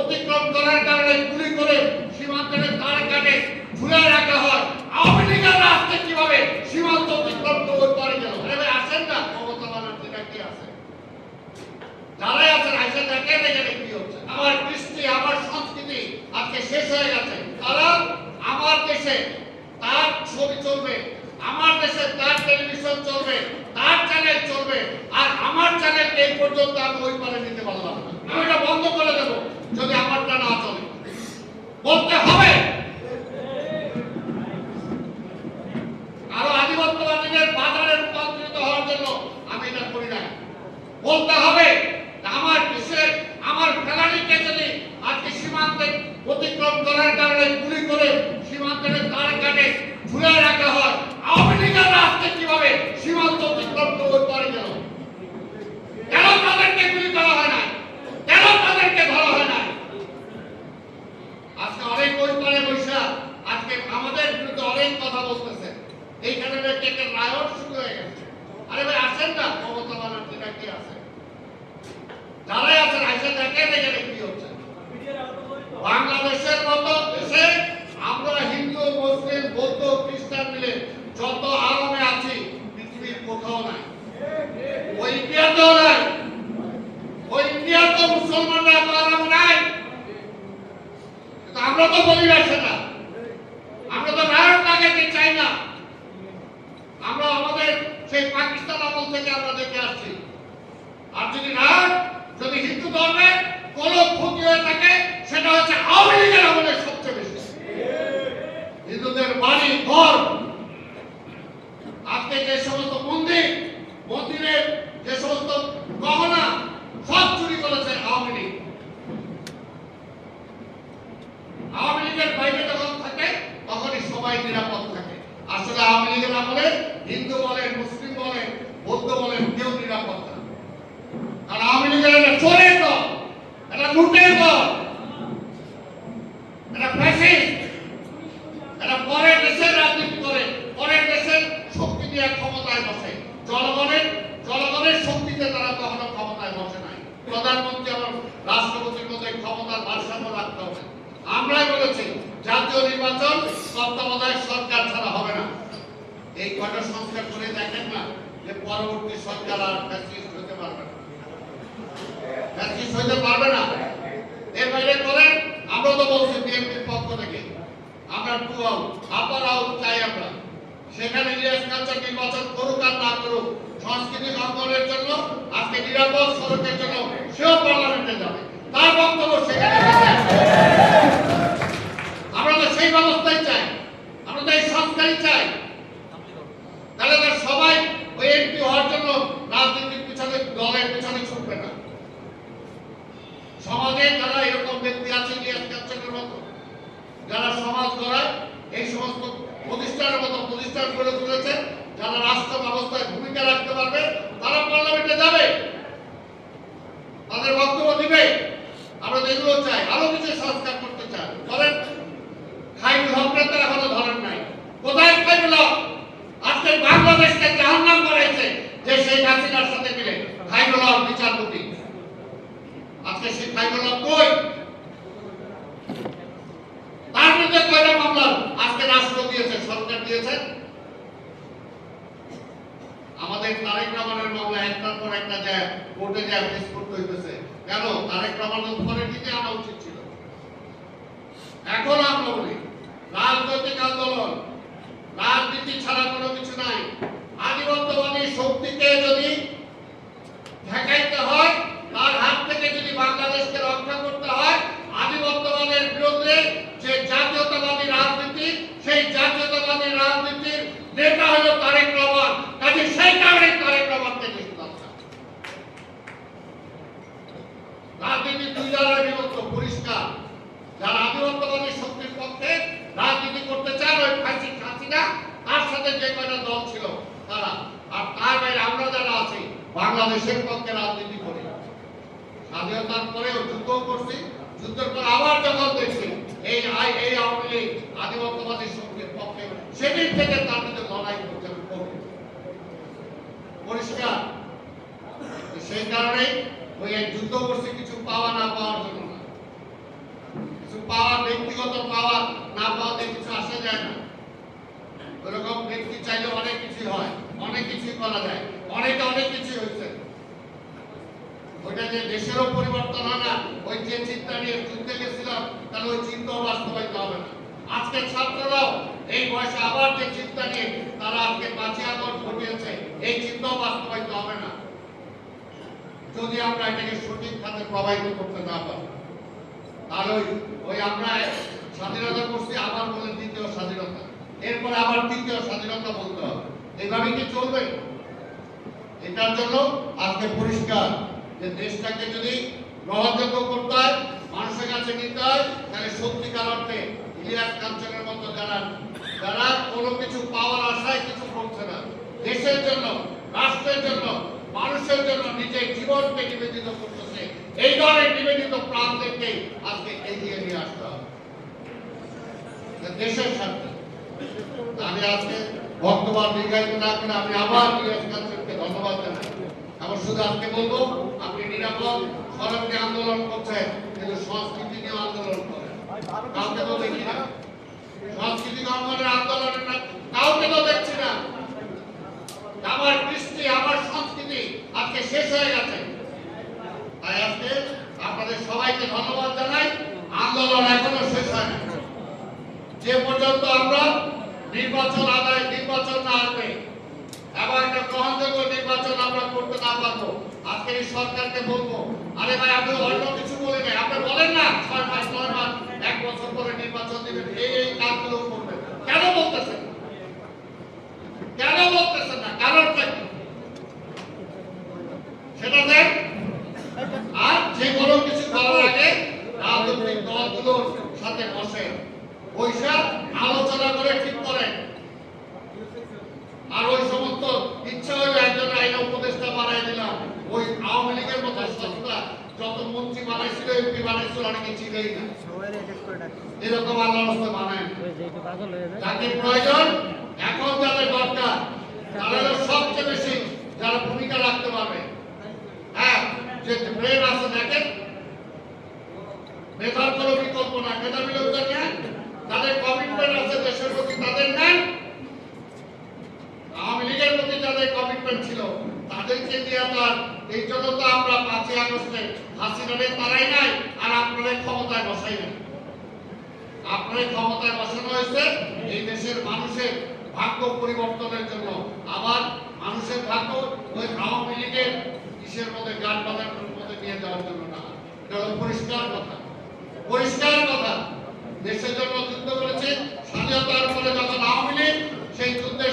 অতিক্রম করার কারণে সীমান্তের তার রাখা হয়। আওয়ামী লীগের রাস্তা কীভাবে সীমান্ত আছে? যারাই আছেন এখানে কি আমার কৃষ্টি, আমার সংস্কৃতি আজকে শেষ হয়ে গেছে। কারণ আমার দেশে তার ছবি চলবে, আমার দেশে তার টেলিভিশন চলবে চ্যানেল চলবে। আর আমার চ্যানেল এই পর্যন্ত আমি ওই পারে নিতে পারলাম না আমি এটা বন্ধ করে দেব যদি আমারটা না চলে বলতে হবে আরও আধিপত্যবাদীদের বাজারে রূপান্তরিত হওয়ার জন্য আমি এটা করি না বলতে হবে যে আমার দেশের আমার ফেলানিকে যদি আজকে সীমান্তে অতিক্রম করার কারণে গুলি করে সীমান্তের তার কাটে ঝুলে রাখা হয় আওয়ামী লীগের রাস্তা কীভাবে সীমান্ত অতিক্রম করে ওই পারে গেল কেন তাদেরকে গুলি করা হয় না কেন তাদেরকে ধরা হয় না আজকে অনেক ওই পারে বৈশা আজকে আমাদের বিরুদ্ধে অনেক কথা বলতেছে এইখানে নাকি একটা রায়ট শুরু হয়ে গেছে আরে ভাই আসেন না মমতা ব্যানার্জিটা কি আছে যারাই আছেন আইসা দেখেন এখানে কি হচ্ছে বাংলাদেশের মতো দেশে আমরা হিন্দু মুসলিম বৌদ্ধ খ্রিস্টান মিলে যত আরামে আছি পৃথিবীর কোথাও নাই ওই ইন্ডিয়াতেও নাই ওই ইন্ডিয়াতে মুসলমানরা এত আরাম নাই কিন্তু আমরা তো বলি না আমরা তো রায়ট লাগাতে চাই না। আমরা আমাদের সেই পাকিস্তান আমল থেকে আমরা দেখে আসছি। আর যদি রায়ট যদি হিন্দু ধর্মের কোন ক্ষতি হয়ে থাকে, সেটা হচ্ছে আওয়ামী লীগের আমলে সবচেয়ে বেশি হিন্দুদের বাড়ি ঘর আজকে যে সমস্ত মন্দির মন্দিরের যে সমস্ত গহনা সব চুরি করেছে আওয়ামী লীগ আওয়ামী লীগের বাইরে যখন থাকে তখনই সবাই নিরাপদ থাকে আসলে আওয়ামী লীগের আমলে হিন্দু বলেন মুসলিম বলেন বৌদ্ধ বলেন কেউ নিরাপদ না আর আওয়ামী লীগের একটা চোরের দল একটা লুটের দল একটা ফ্যাসিস্ট একটা পরের দেশের রাজনীতি করে পরের দেশের শক্তি দিয়ে ক্ষমতায় বসে জনগণের জনগণের শক্তিতে তারা কখনো ক্ষমতায় বসে নাই প্রধানমন্ত্রী এবং রাষ্ট্রপতির মধ্যে ক্ষমতার ভারসাম্য রাখতে হবে আমরাই বলেছি জাতীয় নির্বাচন তত্ত্বাবধায়ক সরকার ছাড়া হবে না সংস্কার করে দেখেন না যে পরবর্তী সরকার আর ফ্যাসিস্ট হতে পারবে না। ফ্যাসিস্ট হতে পারবে না। এর বাইরে করেন আমরা তো বলছি বিএনপির পক্ষ থেকে, আমরা টু আউট আপার আউট চাই আমরা। সেখানে ইলিয়াস কালচার নির্বাচন করুক আর না করুক, সংস্কৃতি অঙ্গনের জন্য, আজকে নিরাপদ সড়কের জন্য সেও পার্লামেন্টে যাবে। তার বক্তব্য সেখানে হবে। আমরা তো সেই ব্যবস্থাই চাই আমরা তো এই সংস্কারই চাই তাহলে তো সবাই ওই এমপি হওয়ার জন্য রাজনীতির পিছনে দলের পিছনে ছুটবে না সমাজে যারা এরকম ব্যক্তি আছে ইলিয়াস কালচারের মতো যারা সমাজ গড়ায় এই সমস্ত প্রতিষ্ঠানের মতো প্রতিষ্ঠান গড়ে তুলেছে যারা রাষ্ট্র ব্যবস্থায় ভূমিকা রাখতে পারবে তারা পার্লামেন্টে যাবে তাদের বক্তব্য দিবে আমরা তো এগুলো চাই আরও কিছু সংস্কার করতে চাই ধরেন খাইরুল হকরা তো এখনও ধরেন নাই কোথায় খাইরুল হক আজকে বাংলাদেশকে জাহান্নাম করেছে যে শেখ হাসিনার সাথে মিলে খাইরুল বিচারপতি। আজকে সেই খাইরুল কই? তার বিরুদ্ধে কয়টা মামলা? আজকে রাষ্ট্র দিয়েছে, সরকার দিয়েছে। আমাদের তারেক রহমানের মামলা একটার পর একটা যায় কোর্টে যায় ফেস করতে হইতেছে, কেন? তারেক রহমানের উপরে দিতে আনা উচিত ছিল। এখন আমরা বলি, রাজনৈতিক আন্দোলন, রাজনীতি ছাড়া কোনো কিছু নাই। আধিপত্যবাদী শক্তিকে যদি ঠেকাইতে হয় তার হাত থেকে যদি বাংলাদেশকে রক্ষা করতে হয় আধিপত্যবাদের বিরুদ্ধে যে জাতীয়তাবাদী রাজনীতি সেই জাতীয়তাবাদী রাজনীতির নেতা হলো তারেক রহমান কাজে সেই কারণে তারেক রহমানকে বেশি দরকার রাজনীতি দুই দলের বিভক্ত পরিষ্কার যারা আধিপত্যবাদী শক্তির পক্ষে রাজনীতি করতে চান ওই ফাঁসি হাসিনা তার সাথে যে কয়টা দল ছিল তারা আর তার বাইরে আমরা যারা আছি বাংলাদেশের পক্ষে রাজনীতি করি। স্বাধীনতার পরেও যুদ্ধ করছি, যুদ্ধের পর আবার যখন দেখছি এই আই, এই আওয়ামী লীগ আধিপত্যবাদী শক্তির পক্ষে সেদিন থেকে তার মধ্যে লড়াই করতে পরিষ্কার। সেই কারণেই ওই এক যুদ্ধ করছে, কিছু পাওয়া না পাওয়ার জন্য। কিছু পাওয়া ব্যক্তিগত পাওয়া না পাওয়াতে কিছু আসা যায় না। ওরকম ব্যক্তি চাইলে অনেক কিছু হয়, অনেক কিছুই করা যায়, অনেকে অনেক কিছু হয়েছে। ওইটা যে দেশেরও পরিবর্তন হয় না, ওই যে চিন্তা নিয়ে যুদ্ধে গেছিলাম, তাহলে ওই চিন্তাও বাস্তবায়িত হবে না। আজকে ছাত্ররাও এই বয়সে আবার যে চিন্তা নিয়ে তারা আজকে পাঁচই আগস্ট ঘটিয়েছে এই চিন্তাও বাস্তবায়িত হবে না। যদি আমরা এটাকে সঠিক খাতে প্রবাহিত করতে না পারি, তাহলে ওই আমরা স্বাধীনতা করছি, আবার বলে দ্বিতীয় স্বাধীনতা। এরপরে আবার তৃতীয় স্বাধীনতা বলতে হবে। এইভাবে কি চলবে? এটার জন্য আজকে পরিষ্কার যে দেশটাকে যদি গ্রহণযোগ্য করতে হয়, মানুষের কাছে নিতে হয়, তাহলে সত্যিকার অর্থে ইলিয়াস কাঞ্চনের মতো যারা যারা কোনো কিছু পাওয়ার আশায় কিছু করছে না, দেশের জন্য, রাষ্ট্রের জন্য, মানুষের জন্য নিজের জীবনকে নিবেদিত করতেছে, এই ধরনের নিবেদিত প্রাণদেরকে আজকে এগিয়ে নিয়ে আসতে হবে। দেশের স্বার্থে। আমি আজকে বর্তমান দীর্ঘায়িত না করে আমি আবার ইলিয়াস কাঞ্চনকে ধন্যবাদ জানাই। আমার শুধু আজকে বলব, আপনি নিরাপদ, সড়কে আন্দোলন করছেন, কিন্তু সংস্কৃতি নিয়ে আন্দোলন করেন। শেষ হয়ে গেছে। আপনাদের সবাইকে আন্দোলন শেষ হয় যে পর্যন্ত নির্বাচন আদায়, নির্বাচন না আসবে এবার একটা গ্রহণযোগ্য নির্বাচন আমরা করতে না পারব। আজকে এই সরকারকে বলব, আরে ভাই, আপনি অন্য কিছু বলে নাই আপনি বলেন না, ছয় মাস, নয় মাস, এক বছর পরে নির্বাচন দেবেন। এই এই কাজগুলো করবেন কেন বলতেছেন কেন বলতেছেন না কারণটা কি সেটা দেখ আর যে কোনো কিছু করার আগে রাজনৈতিক দলগুলোর সাথে বসে বৈশা আলোচনা করে ঠিক করেন আর ওই সমস্ত ইচ্ছা হইলে একজন আইন উপদেষ্টা বানাই দিলাম ওই আওয়ামী লীগের মতো সস্তা যত মন্ত্রী বানাইছিল এমপি বানাইছিল অনেকে ছিলেই না সবাই অ্যাটাক করে ডাকছে এরকম আল্লাহ রাস্তা বানায়। একটু পাগল হয়ে যায়। যাকে প্রয়োজন এখন যাদের দরকার তারা সবচেয়ে বেশি যারা ভূমিকা রাখতে পারবে। হ্যাঁ যে ব্রেন আছে দেখেন মেধার কোনো বিকল্প না মেধাবী লোকদের নেন তাদের কমিটমেন্ট আছে দেশের প্রতি তাদের নেন আওয়ামী লীগের প্রতি যাদের কমিটমেন্ট ছিল তাদেরকে দিয়ে তো এই জন্য তো আমরা পাঁচই আগস্টে হাসিনারে তারাই নাই আর আপনাদের ক্ষমতায় বসাই নাই। আপনার ক্ষমতায় বসানো হয়েছে। এই দেশের মানুষের ভাগ্য পরিবর্তনের জন্য আবার মানুষের ভাগ্য ওই আওয়ামী লীগের কিসের মধ্যে গান বাজানোর মধ্যে নিয়ে যাওয়ার জন্য না। এটা পরিষ্কার কথা। পরিষ্কার কথা। দেশের জন্য যুদ্ধ করেছে। স্বাধীনতার পরে যখন আওয়ামী লীগ সেই যুদ্ধের